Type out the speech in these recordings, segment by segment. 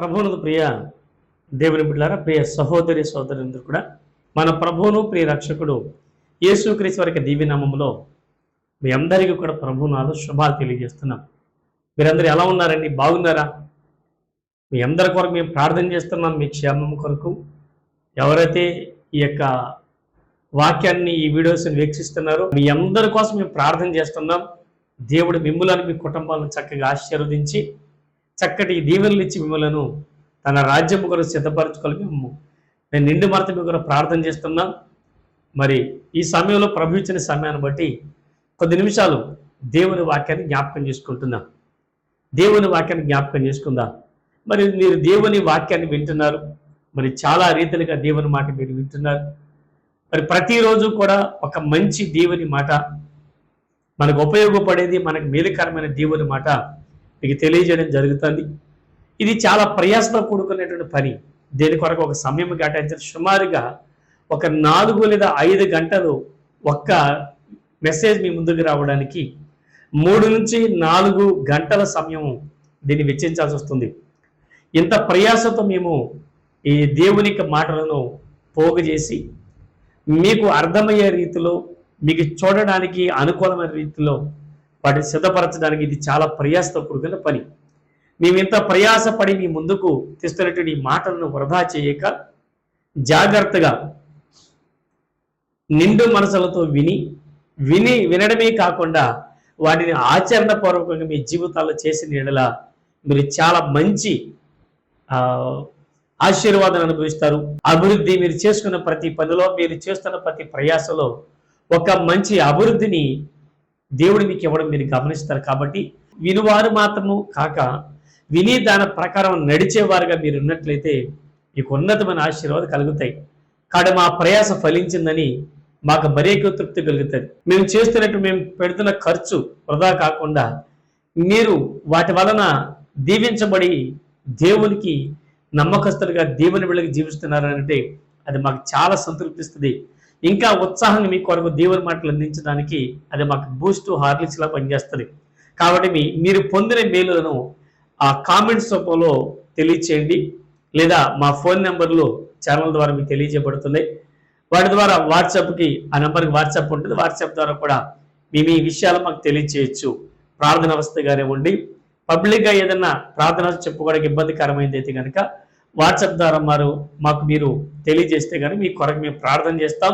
ప్రభువునకు ప్రియ దేవుని బిడ్డారా ప్రియ సహోదరి సహోదరులందరూ కూడా మన ప్రభువును ప్రియ రక్షకుడు యేసుక్రీస్తు వారికి దీవినామంలో మీ అందరికీ కూడా ప్రభునాలు శుభాలు తెలియజేస్తున్నాం. మీరందరూ ఎలా ఉన్నారండి? బాగున్నారా? మీ అందరి కొరకు మేము ప్రార్థన చేస్తున్నాం మీ క్షేమం కొరకు. ఎవరైతే ఈ యొక్క వాక్యాన్ని ఈ వీడియోస్ని వీక్షిస్తున్నారో మీ అందరి కోసం మేము ప్రార్థన చేస్తున్నాం. దేవుడు మిమ్ములను మీ కుటుంబాలను చక్కగా ఆశీర్వదించి చక్కటి దీవెనలు ఇచ్చి మిమ్మలను తన రాజ్యం కొరకు సిద్ధపరచుకోవాలి మేము నేను నిండు మరత మీ కొరకు ప్రార్థన చేస్తున్నాం. మరి ఈ సమయంలో ప్రభు ఇచ్చిన సమయాన్ని బట్టి కొద్ది నిమిషాలు దేవుని వాక్యాన్ని జ్ఞాపకం చేసుకుంటున్నాం. దేవుని వాక్యాన్ని జ్ఞాపకం చేసుకుందాం. మరి మీరు దేవుని వాక్యాన్ని వింటున్నారు. మరి చాలా రీతిలుగా దేవుని మాట మీరు వింటున్నారు. మరి ప్రతిరోజు కూడా ఒక మంచి దేవుని మాట మనకు ఉపయోగపడేది మనకు మేలుకరమైన దేవుని మాట మీకు తెలియజేయడం జరుగుతుంది. ఇది చాలా ప్రయాసతో కూడుకునేటువంటి పని. దీని కొరకు ఒక సమయం కేటాయించారు సుమారుగా ఒక నాలుగు లేదా ఐదు గంటలు ఒక్క మెసేజ్ మీ ముందుకు రావడానికి మూడు నుంచి నాలుగు గంటల సమయం దీన్ని వెచ్చించాల్సి వస్తుంది. ఇంత ప్రయాసతో మేము ఈ దేవుని మాటలను పోగు చేసి మీకు అర్థమయ్యే రీతిలో మీకు చూడడానికి అనుకూలమైన రీతిలో వాటిని సిద్ధపరచడానికి ఇది చాలా ప్రయాసతో కూడుకున్న పని. మేము ఇంత ప్రయాసపడి మీ ముందుకు తెస్తున్నటువంటి మాటలను వృధా చేయక జాగ్రత్తగా నిండు మనసులతో విని విని వినడమే కాకుండా వాటిని ఆచరణపూర్వకంగా మీ జీవితాల్లో చేసిన ఎడల మీరు చాలా మంచి ఆశీర్వాదం అనుభవిస్తారు. అభివృద్ధి మీరు చేసుకున్న ప్రతి పనిలో మీరు చేస్తున్న ప్రతి ప్రయాసలో ఒక మంచి అభివృద్ధిని దేవుడు మీకు ఇవ్వడం మీరు గమనిస్తారు కాబట్టి వినువారు మాత్రము కాక విని దాని ప్రకారం నడిచేవారుగా మీరు ఉన్నట్లయితే మీకు ఉన్నతమైన ఆశీర్వాదం కలుగుతాయి. కాడు మా ప్రయాస ఫలించిందని మాకు మరీ ఎక్కువ తృప్తి కలుగుతుంది. మేము చేస్తున్నట్టు మేము పెడుతున్న ఖర్చు వృధా కాకుండా మీరు వాటి వలన దీవించబడి దేవునికి నమ్మకస్తులుగా దేవుని వెళ్ళకి జీవిస్తున్నారంటే అది మాకు చాలా సంతృప్తిస్తుంది. ఇంకా ఉత్సాహాన్ని మీ కొరకు దేవుని మాటలు అందించడానికి అది మాకు బూస్ట్ హార్లిక్స్ లా పనిచేస్తుంది. కాబట్టి మీ మీరు పొందిన మేలులను ఆ కామెంట్స్ రూపంలో తెలియచేయండి. లేదా మా ఫోన్ నెంబర్లు ఛానల్ ద్వారా మీకు తెలియజేయబడుతున్నాయి. వాటి ద్వారా వాట్సాప్కి ఆ నెంబర్కి వాట్సాప్ ఉంటుంది. వాట్సాప్ ద్వారా కూడా మీ మీ విషయాలు మాకు తెలియచేయచ్చు. ప్రార్థన అవస్థ కానివ్వండి పబ్లిక్గా ఏదైనా ప్రార్థన చెప్పుకోవడానికి ఇబ్బందికరమైంది అయితే కనుక వాట్సాప్ ద్వారా మారు మాకు మీరు తెలియజేస్తే కానీ మీ కొరకు మేము ప్రార్థన చేస్తాం.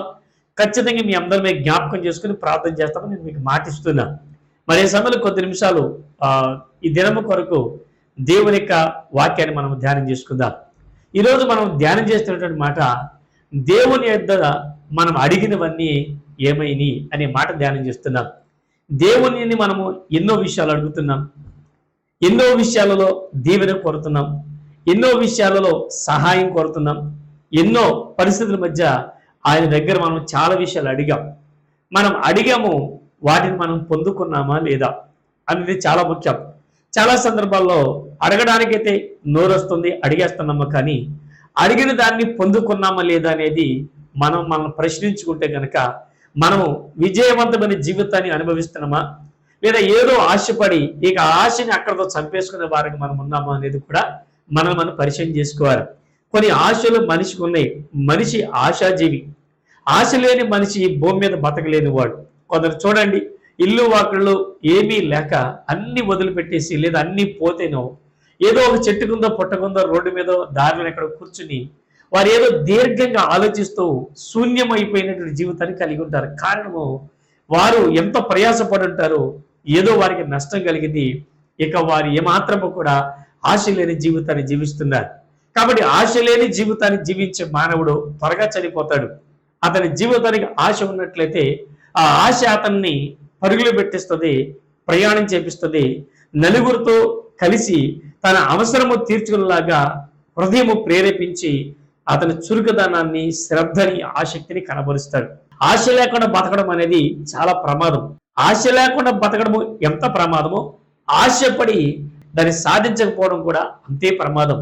ఖచ్చితంగా మీ అందరి మీద జ్ఞాపకం చేసుకుని ప్రార్థన చేస్తామని నేను మీకు మాటిస్తున్నా. మరి ఈ సమయంలో కొద్ది నిమిషాలు ఈ దినము కొరకు దేవుని యొక్క వాక్యాన్ని మనం ధ్యానం చేసుకుందాం. ఈరోజు మనం ధ్యానం చేస్తున్నటువంటి మాట దేవుని యొద్ద మనం అడిగినవన్నీ ఏమైనాయి అనే మాట ధ్యానం చేస్తున్నాం. దేవుని మనము ఎన్నో విషయాలు అడుగుతున్నాం. ఎన్నో విషయాలలో దీవెన కోరుతున్నాం. ఎన్నో విషయాలలో సహాయం కోరుతున్నాం. ఎన్నో పరిస్థితుల మధ్య ఆయన దగ్గర మనం చాలా విషయాలు అడిగాం. మనం అడిగాము వాటిని మనం పొందుకున్నామా లేదా? అనేది చాలా ముఖ్యం. చాలా సందర్భాల్లో అడగడానికైతే నోరు వస్తుంది అడిగేస్తున్నామా కానీ అడిగిన దాన్ని పొందుకున్నామా లేదా అనేది మనం మనం ప్రశ్నించుకుంటే కనుక మనము విజయవంతమైన జీవితాన్ని అనుభవిస్తున్నామా? లేదా ఏదో ఆశపడి ఇక ఆశని అక్కడతో చంపేసుకునే వారికి మనం ఉన్నామా అనేది కూడా మనం మనం పరిచయం చేసుకోవాలి. కొన్ని ఆశలు మనిషికి ఉన్నాయి. మనిషి ఆశాజీవి. ఆశ లేని మనిషి ఈ భూమి మీద బతకలేని వాడు కొందరు చూడండి ఇల్లు వాకిళ్ళు ఏమీ లేక అన్ని వదిలిపెట్టేసి లేదా అన్ని పోతేనో ఏదో ఒక చెట్టు కిందో పుట్టకుందో రోడ్డు మీద దారిలో ఎక్కడ కూర్చుని వారు ఏదో దీర్ఘంగా ఆలోచిస్తూ శూన్యమైపోయినటువంటి జీవితాన్ని కలిగి ఉంటారు. కారణము వారు ఎంత ప్రయాసపడి ఉంటారో ఏదో వారికి నష్టం కలిగింది. ఇక వారు ఏమాత్రము కూడా ఆశ లేని జీవితాన్ని జీవిస్తున్నారు. కాబట్టి ఆశ లేని జీవితాన్ని జీవించే మానవుడు త్వరగా చనిపోతాడు. అతని జీవితానికి ఆశ ఉన్నట్లయితే ఆ ఆశ అతన్ని పరుగులు పెట్టిస్తుంది ప్రయాణం చేపిస్తుంది. నలుగురితో కలిసి తన అవసరము తీర్చుకునేలాగా హృదయము ప్రేరేపించి అతని చురుకుదనాన్ని శ్రద్ధని ఆసక్తిని కనబరుస్తాడు. ఆశ లేకుండా బతకడం అనేది చాలా ప్రమాదం. ఆశ లేకుండా బతకడము ఎంత ప్రమాదమో ఆశపడి దాన్ని సాధించకపోవడం కూడా అంతే ప్రమాదం.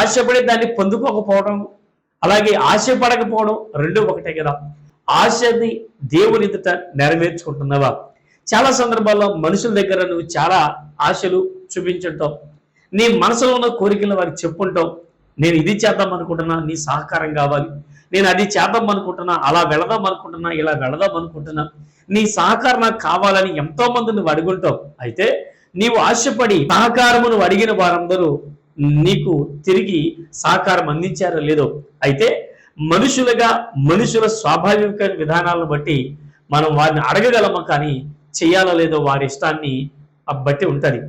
ఆశపడి దాన్ని పొందుకోకపోవడం అలాగే ఆశపడకపోవడం రెండు ఒకటే కదా. ఆశని దేవుని ఎదుట నెరవేర్చుకుంటున్నావా? చాలా సందర్భాల్లో మనుషుల దగ్గర నువ్వు చాలా ఆశలు చూపించుంటావు నీ మనసులో ఉన్న కోరికలు వారికి చెప్పుంటావు నేను ఇది చేద్దాం అనుకుంటున్నా నీ సహకారం కావాలి. నేను అది చేద్దాం అనుకుంటున్నా అలా వెళదాం అనుకుంటున్నా ఇలా వెళదాం అనుకుంటున్నా నీ సహకారం నాకు కావాలని ఎంతో మంది నువ్వు అడుగుంటావు. అయితే నీవు ఆశపడి సహకారము నువ్వు అడిగిన వారందరూ నీకు తిరిగి సహకారం అందించారో లేదో. అయితే మనుషులుగా మనుషుల స్వాభావిక విధానాలను బట్టి మనం వారిని అడగగలము కానీ చేయాలో లేదో వారి ఇష్టాన్ని బట్టి ఉంటుంది.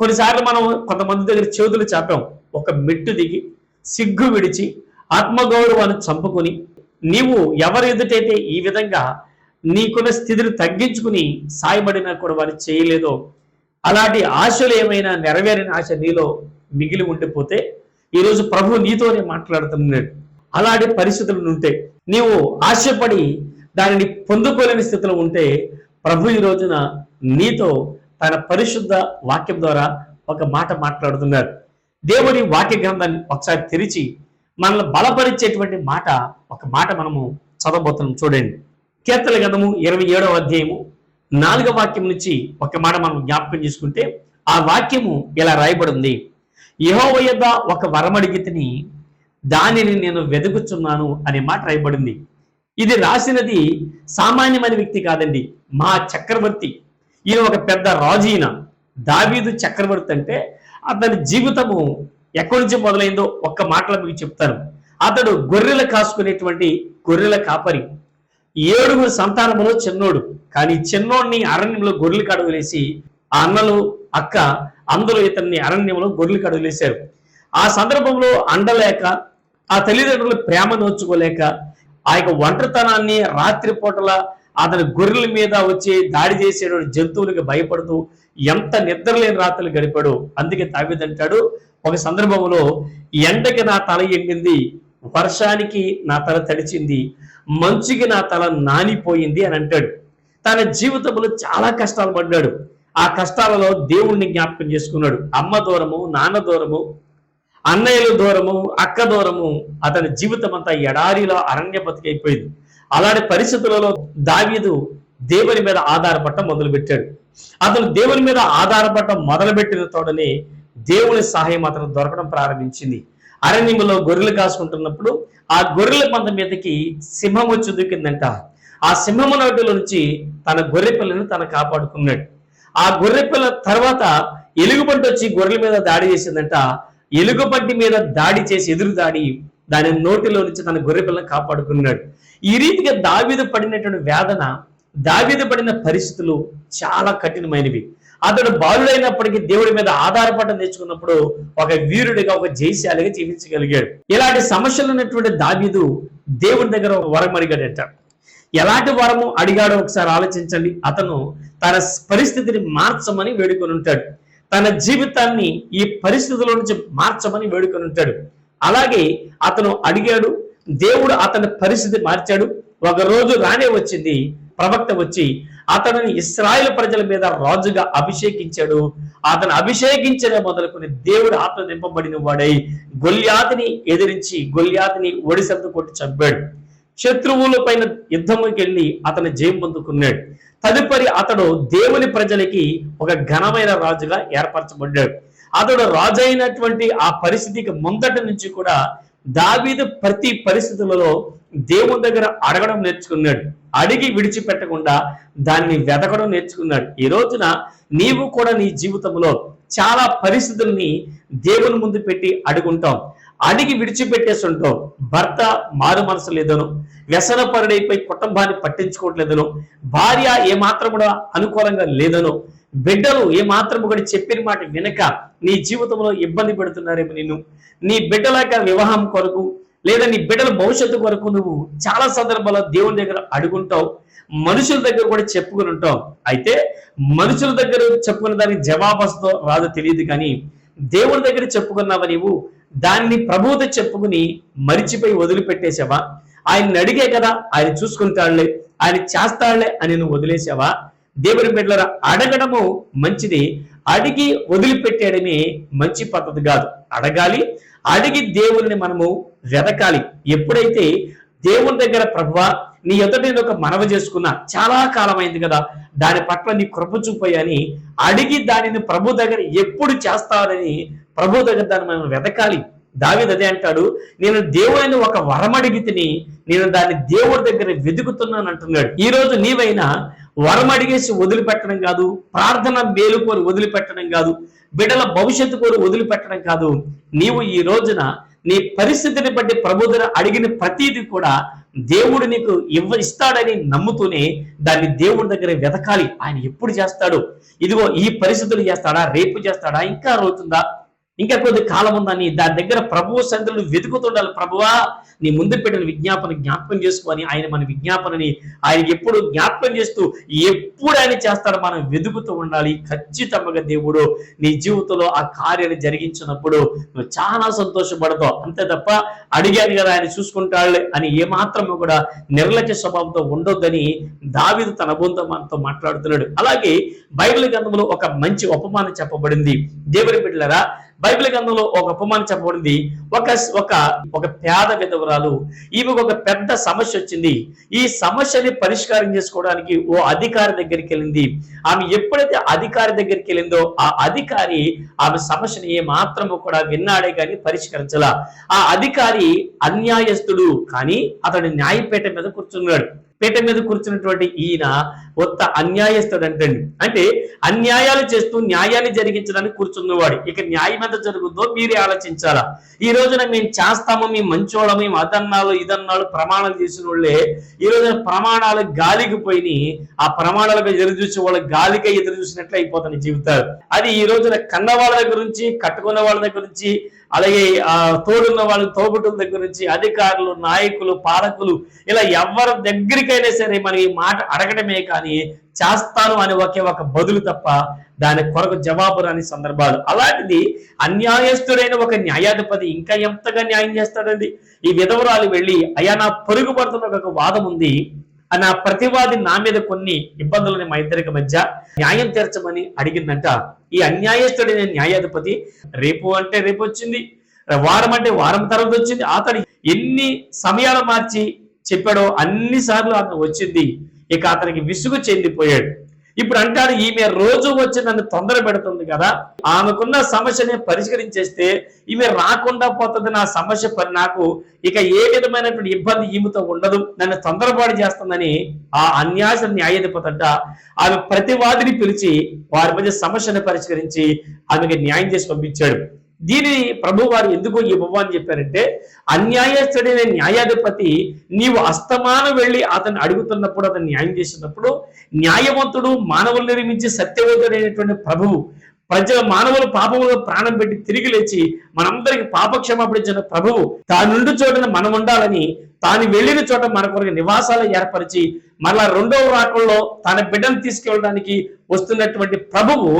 కొన్నిసార్లు మనం కొంతమంది దగ్గర చేతులు చాపాం. ఒక మెట్టు దిగి సిగ్గు విడిచి ఆత్మగౌరవాన్ని చంపుకొని నీవు ఎవరి ఎదుటైతే ఈ విధంగా నీకున్న స్థితిని తగ్గించుకుని సాయపడినా కూడా వారు చేయలేదో అలాంటి ఆశలు ఏమైనా నెరవేరిన ఆశ నీలో మిగిలి ఉండిపోతే ఈరోజు ప్రభు నీతోనే మాట్లాడుతున్నాడు. అలాంటి పరిస్థితులు ఉంటే నీవు ఆశపడి దానిని పొందుకోలేని స్థితిలో ఉంటే ప్రభు ఈ రోజున నీతో తన పరిశుద్ధ వాక్యం ద్వారా ఒక మాట మాట్లాడుతున్నారు దేవుని వాక్య గ్రంథాన్ని ఒకసారి తెరిచి మనల్ని బలపరిచేటువంటి మాట ఒక మాట మనము చదవబోతున్నాం చూడండి. కీర్తన గ్రంథము ఇరవై ఏడవ అధ్యాయము నాలుగవ వాక్యం నుంచి ఒక మాట మనం జ్ఞాపకం చేసుకుంటే ఆ వాక్యము ఇలా రాయబడి ఉంది యెహోవా యొద్ద ఒక వరమడిగితిని దానిని నేను వెతుకుచున్నాను అనే మాట రాయబడింది. ఇది రాసినది సామాన్యమైన వ్యక్తి కాదండి మా చక్రవర్తి. ఈయన ఒక పెద్ద రాజు ఈయన దావీదు చక్రవర్తి అంటే అతని జీవితము ఎక్కడి నుంచి మొదలైందో ఒక్క మాటలో మీకు చెప్తాను. అతడు గొర్రెలు కాసుకునేటువంటి గొర్రెల కాపరి. ఏడుగురు సంతానములో చిన్నోడు. కానీ చిన్నోడిని అరణ్యంలో గొర్రెలు కడుగులేసి ఆ అన్నలు అక్క అందరూ ఇతన్ని అరణ్యంలో గొర్రెలు కడుగులేశారు ఆ సందర్భంలో అండలేక ఆ తల్లిదండ్రుల ప్రేమ నోచుకోలేక ఆ యొక్క ఒంటరితనాన్ని రాత్రిపూటల అతని గొర్రెల మీద వచ్చి దాడి చేసేటువంటి జంతువులకు భయపడుతూ ఎంత నిద్రలేని రాత్రులు గడిపాడు. అందుకే తావిదంటాడు ఒక సందర్భంలో ఎండకి నా తల ఎండింది వర్షానికి నా తల తడిచింది మంచుకి నా తల నానిపోయింది అని అంటాడు. తన జీవితంలో చాలా కష్టాలు పడ్డాడు. ఆ కష్టాలలో దేవుణ్ణి జ్ఞాపకం చేసుకున్నాడు. అమ్మ దూరము నాన్న దూరము అన్నయ్యల దూరము అక్క దూరము అతని జీవితం అంతా ఎడారిలో అరణ్య బతికైపోయింది. అలాంటి పరిస్థితులలో దావీదు దేవుని మీద ఆధారపడటం మొదలుపెట్టాడు. అతను దేవుని మీద ఆధారపడటం మొదలుపెట్టిన తోడనే దేవుని సహాయం అతను దొరకడం ప్రారంభించింది. అరణ్యంలో గొర్రెలు కాసుకుంటున్నప్పుడు ఆ గొర్రెల పంత మీదకి సింహం వచ్చి దూకిందంట ఆ సింహము నోటిలో నుంచి తన గొర్రె పిల్లను తను కాపాడుకున్నాడు. ఆ గొర్రె పిల్ల తర్వాత ఎలుగుబంటి వచ్చి గొర్రెల మీద దాడి చేసిందంట. ఎలుగుబంటి మీద దాడి చేసి ఎదురు దాడి దాని నోటిలో నుంచి తన గొర్రె పిల్లని కాపాడుకున్నాడు. ఈ రీతిగా దావీదు పడినటువంటి వేదన దావీదు పడిన పరిస్థితులు చాలా కఠినమైనవి. అతడు బాలుడైనప్పటికీ దేవుడి మీద ఆధారపడటం నేర్చుకున్నప్పుడు ఒక వీరుడిగా ఒక జయశాలిగా జీవించగలిగాడు. ఇలాంటి సమస్యలు ఉన్నటువంటి దావీదు దేవుడి దగ్గర ఒక ఎలాంటి వరము అడిగాడో ఒకసారి ఆలోచించండి. అతను తన పరిస్థితిని మార్చమని వేడుకొని ఉంటాడు. తన జీవితాన్ని ఈ పరిస్థితుల నుంచి మార్చమని వేడుకొని ఉంటాడు. అలాగే అతను అడిగాడు దేవుడు అతని పరిస్థితి మార్చాడు. ఒక రోజు రానే వచ్చింది ప్రవక్త వచ్చి అతనిని ఇస్రాయేల్ ప్రజల మీద రాజుగా అభిషేకించాడు. అతను అభిషేకించిన మొదలుకొని దేవుడు ఆత్మ నింపబడిన వాడై గొల్యాతిని ఎదిరించి గొల్యాతిని ఒడిసెంత కొట్టి చంపాడు. శత్రువుల పైన యుద్ధంకి వెళ్ళి అతను జయం పొందుకున్నాడు. తదుపరి అతడు దేవుని ప్రజలకి ఒక ఘనమైన రాజుగా ఏర్పరచబడ్డాడు. అతడు రాజు అయినటువంటి ఆ పరిస్థితికి ముందటి నుంచి కూడా దావీదు ప్రతి పరిస్థితులలో దేవుని దగ్గర అడగడం నేర్చుకున్నాడు. అడిగి విడిచిపెట్టకుండా దాన్ని వెతకడం నేర్చుకున్నాడు. ఈ రోజున నీవు కూడా నీ జీవితంలో చాలా పరిస్థితుల్ని దేవుని ముందు పెట్టి అడుగుంటాం అడిగి విడిచిపెట్టేసి ఉంటాం భర్త మారు మనసు లేదను. వ్యసనపరుడైపోయి కుటుంబాన్ని పట్టించుకోవట్లేదను. భార్య ఏమాత్రం కూడా అనుకూలంగా లేదను. బిడ్డలు ఏమాత్రం కూడా చెప్పిన మాట వినక నీ జీవితంలో ఇబ్బంది పెడుతున్నారేమో నిన్ను. నీ బిడ్డల యొక్క వివాహం కొరకు లేదా నీ బిడ్డల భవిష్యత్తు కొరకు నువ్వు చాలా సందర్భాల్లో దేవుని దగ్గర అడుగుంటావు. మనుషుల దగ్గర కూడా చెప్పుకుని ఉంటావు. అయితే మనుషుల దగ్గర చెప్పుకున్న దానికి జవాబస్తో రాదు రాదో తెలియదు కానీ దేవుని దగ్గర చెప్పుకున్నావా నీవు? దాన్ని ప్రభువుతో చెప్పుకుని మరిచిపోయి వదిలిపెట్టేసావా ఆయన్ని అడిగే కదా ఆయన చూసుకుంటాడులే ఆయన చేస్తాడులే అని నువ్వు వదిలేసావా దేవుని బిడ్డల అడగడము మంచిది అడిగి వదిలిపెట్టేయడమే మంచి పద్ధతి కాదు. అడగాలి అడిగి దేవుని మనము వెతకాలి. ఎప్పుడైతే దేవుని దగ్గర ప్రభువా నీ ఎదుట నేను ఒక మనవ చేసుకున్నా చాలా కాలం అయింది కదా దాని పట్ల నీ కృప చూపాయని అడిగి దానిని ప్రభు దగ్గర ఎప్పుడు చేస్తారని ప్రభు దగ్గర దాన్ని మనం వెతకాలి. దావిది అదే అంటాడు నేను దేవుని ఒక వరం అడిగి తిని నేను దాన్ని దేవుడి దగ్గర వెతుకుతున్నాను అంటున్నాడు. ఈ రోజు నీవైనా వరం అడిగేసి వదిలిపెట్టడం కాదు ప్రార్థన మేలు కోరి వదిలిపెట్టడం కాదు బిడ్డల భవిష్యత్తు కోరి వదిలిపెట్టడం కాదు. నీవు ఈ రోజున నీ పరిస్థితిని బట్టి ప్రభుత్వ అడిగిన ప్రతిదీ కూడా దేవుడు నీకు ఇవ్వ ఇస్తాడని నమ్ముతూనే దాన్ని దేవుడి దగ్గర వెతకాలి. ఆయన ఎప్పుడు చేస్తాడు? ఇదిగో ఈ పరిస్థితులు చేస్తాడా? రేపు చేస్తాడా? ఇంకా అవుతుందా ఇంకా కొద్ది కాలం ఉందని దాని దగ్గర ప్రభువు సందులు వెతుకుతుండాలి ప్రభువా? నీ ముందు పెట్టిన విజ్ఞాపన జ్ఞాపకం చేసుకొని ఆయన మన విజ్ఞాపనని ఆయన ఎప్పుడు జ్ఞాపకం చేస్తూ ఎప్పుడు ఆయన చేస్తాడో మనం వెతుకుతూ ఉండాలి. ఖచ్చితంగా దేవుడు నీ జీవితంలో ఆ కార్యాన్ని జరిగించినప్పుడు నువ్వు చాలా సంతోషపడతావు. అంతే తప్ప అడిగాను కదా ఆయన చూసుకుంటాడు అని ఏమాత్రము కూడా నిర్లక్ష్య స్వభావంతో ఉండొద్దని దావిదు తన బొంతో మనతో మాట్లాడుతున్నాడు. అలాగే బైబిల్ గ్రంథంలో ఒక మంచి ఉపమానం చెప్పబడింది. దేవుని బిడ్డలరా బైబిల్ గ్రంథంలో ఒక ఉపమానం చెప్పబడింది. ఒక ఒక ఒక పేద విధవరాలు ఈమెకు ఒక పెద్ద సమస్య వచ్చింది. ఈ సమస్యని పరిష్కారం చేసుకోవడానికి ఓ అధికారి దగ్గరికి వెళ్ళింది. ఆమె ఎప్పుడైతే అధికారి దగ్గరికి వెళ్ళిందో ఆ అధికారి ఆమె సమస్యని ఏ మాత్రము కూడా విన్నాడే కానీ పరిష్కరించాల. ఆ అధికారి అన్యాయస్తుడు కానీ అతడు న్యాయపేట మీద కూర్చున్నాడు. పీట మీద కూర్చున్నటువంటి ఈయన కొత్త అన్యాయస్తుడు అంటండి అంటే అన్యాయాలు చేస్తూ న్యాయాన్ని జరిగించడానికి కూర్చున్నవాడు. ఇక న్యాయం ఎంత జరుగుతుందో మీరే ఆలోచించాలా. ఈ రోజున మేము చేస్తాము మేము మంచోళం మేము అదన్నాలు ఇదన్నాలు ప్రమాణాలు చేసిన వాళ్ళే ఈ రోజున ప్రమాణాలు గాలికి పోయి ఆ ప్రమాణాలకు ఎదురు చూసి వాళ్ళ గాలికే ఎదురు చూసినట్లు అయిపోతాయి జీవితాలు. అది ఈ రోజున కన్న వాళ్ళ దగ్గర నుంచి కట్టుకున్న వాళ్ళ దగ్గర నుంచి అలాగే ఆ తోడున్న వాళ్ళ తోబుట్టుల దగ్గర నుంచి అధికారులు నాయకులు పాలకులు ఇలా ఎవరి దగ్గరికైనా సరే మనం ఈ మాట అడగడమే కానీ చేస్తాను అనే ఒకే ఒక బదులు తప్ప దాని కొరకు జవాబు రాని సందర్భాలు. అలాంటిది అన్యాయస్తుడైన ఒక న్యాయాధిపతి ఇంకా ఎంతగా న్యాయం చేస్తాడండి? ఈ విధవరాలు వెళ్ళి అయ్యా నా పొరుగు పడుతున్న ఒక వాదం ఉంది. ఆ నా ప్రతివాది నా మీద కొన్ని ఇబ్బందులని మా ఇద్దరికి మధ్య. న్యాయం తీర్చమని అడిగిందంట. ఈ అన్యాయస్తుడైన న్యాయాధిపతి రేపు అంటే రేపు వచ్చింది. వారం అంటే వారం తర్వాత వచ్చింది. అతడు ఎన్ని సమయాలు మార్చి చెప్పాడో అన్ని సార్లు అతను వచ్చింది. ఇక అతనికి విసుగు చెందిపోయాడు. ఇప్పుడు అంటాడు ఈమె రోజు వచ్చి నన్ను తొందర పెడుతుంది కదా. ఆమెకున్న సమస్యని పరిష్కరించేస్తే ఈమె రాకుండా పోతుంది నా సమస్య పని. నాకు ఇక ఏ విధమైనటువంటి ఇబ్బంది ఈమెతో ఉండదు. నన్ను తొందరపాటు చేస్తుందని ఆ అన్యాస న్యాయాధిపతంట ఆమె ప్రతివాదిని పిలిచి వారి మధ్య సమస్యను పరిష్కరించి ఆమెకి న్యాయం చేసి పంపించాడు. దీనిని ప్రభు వారు ఎందుకు ఈ అని చెప్పారంటే అన్యాయస్తుడైన న్యాయాధిపతి నీవు అస్తమానం వెళ్ళి అతన్ని అడుగుతున్నప్పుడు అతను న్యాయం చేసినప్పుడు న్యాయవంతుడు మానవులు నిర్మించి సత్యవంతుడైనటువంటి ప్రభువు ప్రజల మానవుల పాపములో ప్రాణం పెట్టి తిరిగి లేచి మనందరికి పాపక్షమాపడించిన ఇచ్చిన ప్రభువు తానుండు చోటన మనం ఉండాలని తాను వెళ్ళిన చోట మన కొరకు నివాసాలు ఏర్పరిచి మరలా రెండవ రాకంలో తన బిడ్డను తీసుకెళ్ళడానికి వస్తున్నటువంటి ప్రభువు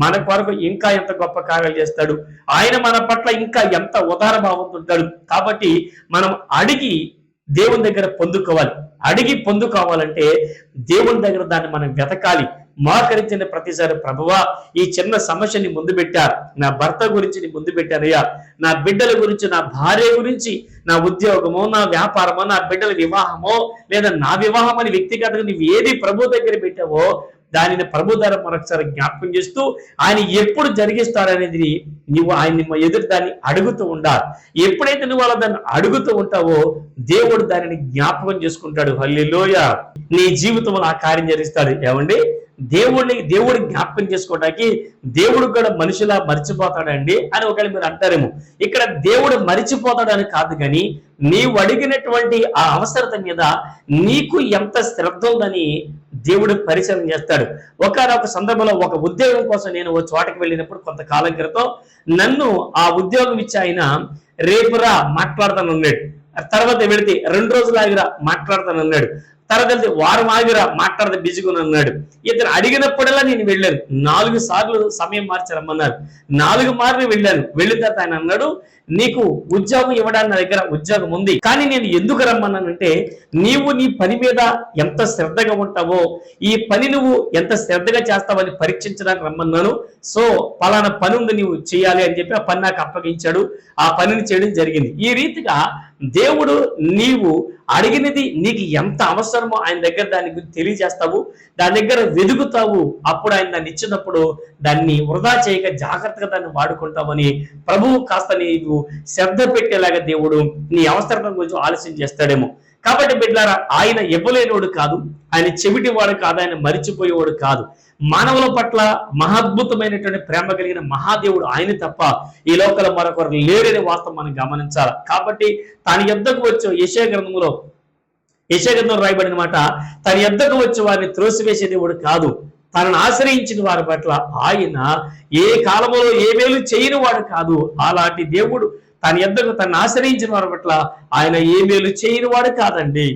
మన కొరకు ఇంకా ఎంత గొప్ప కార్యాలు చేస్తాడు? ఆయన మన పట్ల ఇంకా ఎంత ఉదార భావంతో ఉంటాడు? కాబట్టి మనం అడిగి దేవుని దగ్గర పొందుకోవాలి. అడిగి పొందుకోవాలంటే దేవుని దగ్గర దాన్ని మనం వెతకాలి. మోకరించిన ప్రతిసారి ప్రభువా ఈ చిన్న సమస్యని ముందు పెట్టారు నా భర్త గురించి నీ ముందు పెట్టానయ్యా. నా బిడ్డల గురించి నా భార్య గురించి నా ఉద్యోగమో నా వ్యాపారమో నా బిడ్డల వివాహమో లేదా నా వివాహం అని వ్యక్తిగతంగా నువ్వు ఏది ప్రభు దగ్గర పెట్టావో దానిని ప్రభు ద్వారా మరొకసారి జ్ఞాపకం చేస్తూ ఆయన ఎప్పుడు జరిగిస్తాడనేది నువ్వు ఆయన ఎదురు దాన్ని అడుగుతూ ఉండాలి. ఎప్పుడైతే నువ్వు అలా దాన్ని అడుగుతూ ఉంటావో దేవుడు దానిని జ్ఞాపకం చేసుకుంటాడు. హల్లిలోయ. నీ జీవితంలో ఆ కార్యం జరిగిస్తాడు. ఏమండి? దేవుడిని దేవుడి జ్ఞాపకం చేసుకోవడానికి దేవుడు కూడా మనిషిలా మర్చిపోతాడండి అని ఒకవేళ మీరు అంటారేమో. ఇక్కడ దేవుడు మరిచిపోతాడని కాదు కానీ నీవు అడిగినటువంటి ఆ అవసరత మీద నీకు ఎంత శ్రద్ధ ఉందని దేవుడు పరిచయం చేస్తాడు. ఒకనొక సందర్భంలో ఒక ఉద్యోగం కోసం నేను ఓ చోటకి వెళ్ళినప్పుడు కొంతకాలం క్రితం నన్ను ఆ ఉద్యోగం ఇచ్చి ఆయన రేపురా మాట్లాడతానన్నాడు తర్వాత పెడితే రెండు రోజులు ఆగిరా మాట్లాడతానన్నాడు తర్వాత వారం ఆగిరా మాట్లాడదు బిజీగా అన్నాడు. ఇతను అడిగినప్పుడల్లా నేను వెళ్ళాను. నాలుగు సార్లు సమయం మార్చి రమ్మన్నారు. నాలుగు మార్లు వెళ్ళాను. వెళ్ళిన తర్వాత ఆయన అన్నాడు నీకు ఉద్యోగం ఇవ్వడానికి నా దగ్గర ఉద్యోగం ఉంది. కానీ నేను ఎందుకు రమ్మన్నానంటే నీవు నీ పని మీద ఎంత శ్రద్ధగా ఉంటావో ఈ పని నువ్వు ఎంత శ్రద్ధగా చేస్తావని పరీక్షించడానికి రమ్మన్నాను. సో పలానా పని ఉంది నువ్వు చేయాలి అని చెప్పి ఆ పని నాకు అప్పగించాడు. ఆ పనిని చేయడం జరిగింది. ఈ రీతిగా దేవుడు నీవు అడిగినది నీకు ఎంత అవసరమో ఆయన దగ్గర దాని గురించి తెలియజేస్తావు దాని దగ్గర వెదుగుతావు అప్పుడు ఆయన దాన్ని ఇచ్చినప్పుడు దాన్ని వృధా చేయక జాగ్రత్తగా దాన్ని వాడుకుంటామని ప్రభువు కాస్త నీవు శ్రద్ధ పెట్టేలాగా దేవుడు నీ అవసరం గురించి ఆలస్యం చేస్తాడేమో. కాబట్టి బిడ్డారా ఆయన ఇవ్వలేనివాడు కాదు ఆయన చెవిటివాడు కాదు ఆయన మరిచిపోయేవాడు కాదు. మానవుల పట్ల మహాద్భుతమైనటువంటి ప్రేమ కలిగిన మహాదేవుడు ఆయన తప్ప ఈ లోకల మరొకరు లేరని వాస్తవం మనం గమనించాలి. కాబట్టి తన యుద్ధకు వచ్చే యశయ గ్రంథంలో యశయ గ్రంథం రాయబడిన మాట తన యుద్ధకు వచ్చి వారిని త్రోసివేసే దేవుడు కాదు. తనను ఆశ్రయించిన వారి పట్ల ఆయన ఏ కాలంలో ఏ మేలు చేయని వాడు కాదు. అలాంటి దేవుడు తన ఎద్దకు తను ఆశ్రయించిన వారి పట్ల ఆయన ఏ మేలు చేయని వాడు కాదండి.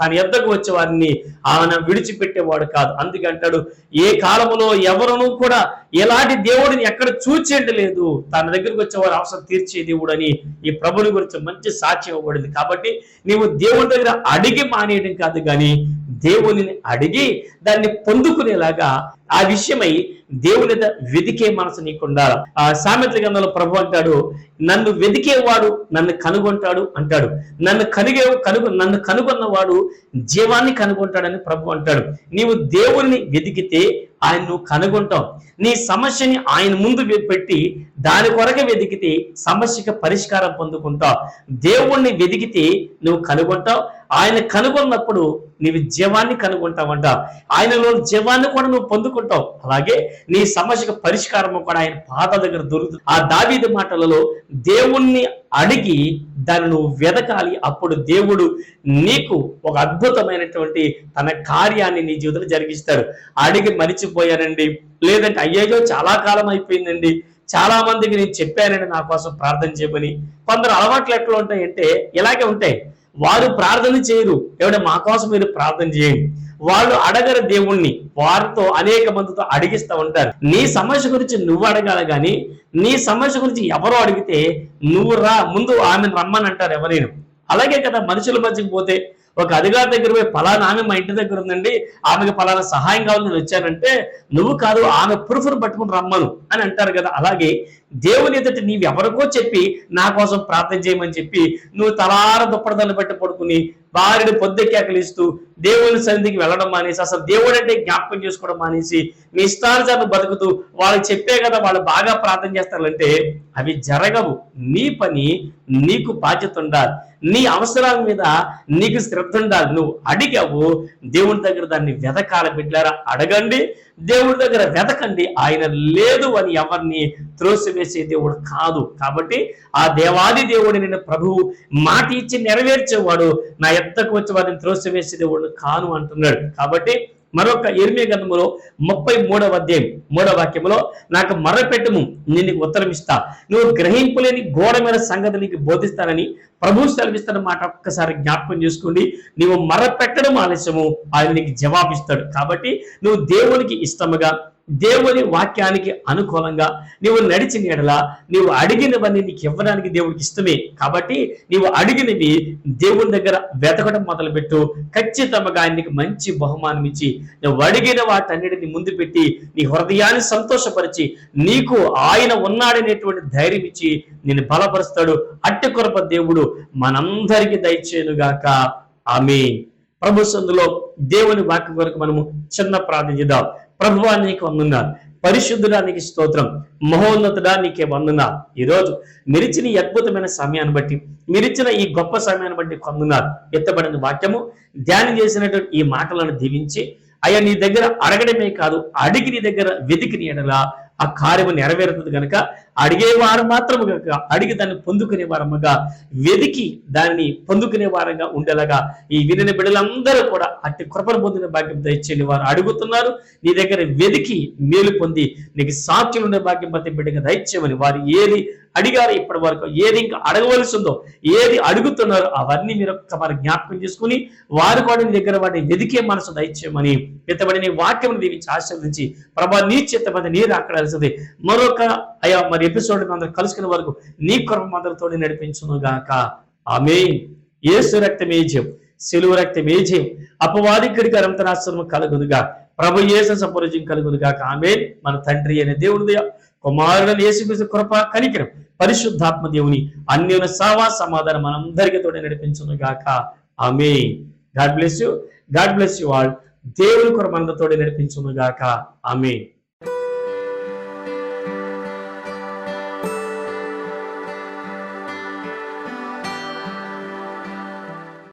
తన ఎద్దకు వచ్చే వారిని ఆయన విడిచిపెట్టేవాడు కాదు. అందుకంటాడు ఏ కాలములో ఎవరునూ కూడా ఎలాంటి దేవుడిని ఎక్కడ చూచేయండి లేదు. తన దగ్గరికి వచ్చే వారు అవసరం తీర్చే దేవుడు అని ఈ ప్రభుని గురించి మంచి సాక్ష్యం ఇవ్వబడింది. కాబట్టి నీవు దేవుని దగ్గర అడిగి మానేయడం కాదు కానీ దేవునిని అడిగి దాన్ని పొందుకునేలాగా ఆ విషయమై దేవుని వెదికే మనసు నీకుండాలి ఆ సామెతల గంధంలో ప్రభు అంటాడు నన్ను వెదికేవాడు నన్ను కనుగొంటాడు అంటాడు. నన్ను కనుగే కనుగొ నన్ను కనుగొన్నవాడు జీవాన్ని కనుగొంటాడని ప్రభు అంటాడు. నీవు దేవుణ్ణి వెతికితే ఆయన నువ్వు కనుగొంటావు. నీ సమస్యని ఆయన ముందు పెట్టి దాని కొరకు వెతికితే సమస్యకి పరిష్కారం పొందుకుంటావు. దేవుణ్ణి వెతికితే నువ్వు కనుగొంటావు. ఆయన కనుగొన్నప్పుడు నీవు జీవాన్ని కనుగొంటావంట. ఆయనలో జీవాన్ని కూడా నువ్వు పొందుకుంటావు. అలాగే నీ సమస్యకు పరిష్కారం కూడా ఆయన పాత దగ్గర దొరుకుతుంది. ఆ దావీదు మాటలలో దేవుణ్ణి అడిగి దాన్ని నువ్వు వెదకాలి. అప్పుడు దేవుడు నీకు ఒక అద్భుతమైనటువంటి తన కార్యాన్ని నీ జీవితంలో జరిగిస్తాడు. అడిగి మరిచిపోయానండి. లేదంటే అయ్యేజో చాలా కాలం అయిపోయిందండి. చాలా మందికి నేను చెప్పానండి నా కోసం ప్రార్థన చేయమని. కొందరు అలవాట్లు ఎట్లా ఉంటాయంటే ఇలాగే ఉంటాయి. వారు ప్రార్థన చేయరు. ఎవడ మా కోసం మీరు ప్రార్థన చేయండి. వాళ్ళు అడగరు దేవుణ్ణి. వారితో అనేక మందితో అడిగిస్తూ ఉంటారు. నీ సమస్య గురించి నువ్వు అడగాలి కానీ నీ సమస్య గురించి ఎవరో అడిగితే నువ్వు రా ముందు ఆమెను రమ్మని అంటారు ఎవరైనా. అలాగే కదా మనుషుల మధ్యకి పోతే ఒక అధికారి దగ్గర పోయి ఫలానా ఆమె మా ఇంటి దగ్గర ఉందండి ఆమెకి ఫలానా సహాయం కావాలని వచ్చానంటే నువ్వు కాదు ఆమె ప్రూఫ్ను పట్టుకుని రమ్మను అని అంటారు కదా. అలాగే దేవుని ఎదుట నీవు ఎవరికో చెప్పి నా కోసం ప్రార్థన చేయమని చెప్పి నువ్వు తలార దుప్పడదలు పెట్టి పడుకుని వారిని పొద్దెక్కేకలిస్తూ దేవుని సన్నిధికి వెళ్ళడం మానేసి అసలు దేవుడు అంటే జ్ఞాపకం చేసుకోవడం మానేసి నీ ఇష్టానుసారం బతుకుతూ వాళ్ళకి చెప్పే కదా వాళ్ళు బాగా ప్రార్థన చేస్తారంటే అవి జరగవు. నీ పని నీకు బాధ్యత ఉండాలి. నీ అవసరాల మీద నీకు శ్రద్ధ ఉండాలి. నువ్వు అడిగావు దేవుని దగ్గర దాన్ని వెతకాల బిడ్డారా అడగండి. దేవుడి దగ్గర వెతకండి. ఆయన లేదు అని ఎవరిని త్రోసివేసే దేవుడు కాదు. కాబట్టి ఆ దేవాది దేవుడు నేను ప్రభువు మాట ఇచ్చి నెరవేర్చేవాడు. నా ఎత్తకు వచ్చి వారిని త్రోసివేసే దేవుడు కాను అంటున్నాడు. కాబట్టి మరొక ఎనిమిది గంధములో ముప్పై మూడవ అధ్యాయం మూడవ వాక్యములో నాకు మరపెట్టము నేను నీకు ఉత్తరం ఇస్తా నువ్వు గ్రహింపులేని ఘోరమైన సంగతి నీకు బోధిస్తానని ప్రభు సెలవిస్తున్న మాట ఒక్కసారి జ్ఞాపకం చేసుకోండి. నువ్వు మర్రపెట్టడం ఆలస్యము ఆయన నీకు జవాబిస్తాడు. కాబట్టి నువ్వు దేవునికి ఇష్టముగా దేవుని వాక్యానికి అనుకూలంగా నీవు నడిచిన ఎడల నీవు అడిగినవన్నీ నీకు ఇవ్వడానికి దేవుడికి ఇష్టమే. కాబట్టి నీవు అడిగినవి దేవుని దగ్గర వెతకడం మొదలుపెట్టు. ఖచ్చితంగా ఆయనకి మంచి బహుమానం ఇచ్చి నువ్వు అడిగిన వాటన్నిటిని ముందు పెట్టి నీ హృదయాన్ని సంతోషపరిచి నీకు ఆయన ఉన్నాడనేటువంటి ధైర్యం ఇచ్చి నేను బలపరుస్తాడు. అట్టి కొరప దేవుడు మనందరికీ దయచేయనుగాక. ఆమె ప్రభు సందులో దేవుని వాక్యం కొరకు మనము చిన్న ప్రార్థన చేద్దాం. ప్రభువా నీకు వందనాలు. పరిశుద్ధుడా నీకు స్తోత్రం. మహోన్నతుడా నీకే వందనా ఈరోజు మీరిచ్చిన ఈ అద్భుతమైన సమయాన్ని బట్టి మీరిచ్చిన ఈ గొప్ప సమయాన్ని బట్టి కొందనాలు ఎత్తబడిన వాక్యము ధ్యానం చేసినటువంటి ఈ మాటలను దీవించి అయ్యా నీ దగ్గర అడగడమే కాదు అడిగి నీ దగ్గర వెతికి నీ ఎడలా ఆ కార్యము నెరవేరుతుంది కనుక అడిగేవారు మాత్రము కనుక అడిగి దాన్ని పొందుకునే వారముగా వెతికి దానిని పొందుకునే వారంగా ఉండేలాగా ఈ వినిన బిడ్డలందరూ కూడా అట్టి కృపను పొందిన భాగ్యం దయచేయండి. వారు అడుగుతున్నారు నీ దగ్గర వెతికి మేలు పొంది నీకు సాక్షులు ఉండే భాగ్యం ప్రతి బిడ్డగా దయచేయమని వారు ఏది అడిగారు ఇప్పటి వరకు. ఏది ఇంకా అడగవలసి ఉందో ఏది అడుగుతున్నారో అవన్నీ మీరు ఒక్క వారి జ్ఞాపకం చేసుకుని వారు కూడా నీ దగ్గర వాటిని వెదికే మనసు దయచేయమని ఎత్తబడి నీ వాక్యం దీవించి ఆశీర్వదించి ప్రభా నీ చిత్తమంది నీరు అక్కడాల్సింది మరొక అయ్యా మరి ఎపిసోడ్ అందరూ కలుసుకునే వరకు నీ కొరకు మందరితో నడిపించును గాక. ఆమె ఏసు రక్తమే జయం సెలువు రక్తమే జయం. అపవాది ఇక్కడికి అనంతరాశ్రమం కలుగునుగా. ప్రభు ఏసు సంపరిచయం కలుగునుగా ఆమె మన తండ్రి అనే దేవుడి కుమారుడని యేసుకృష్ణ కృప కనికరం పరిశుద్ధాత్మ దేవుని అన్యోన సావా సమాధానం మనందరికీ తోడే నడిపించును గాక ఆమె God bless you. God bless you all. దేవుని కృప మనందరితో నడిపించును గాక ఆమె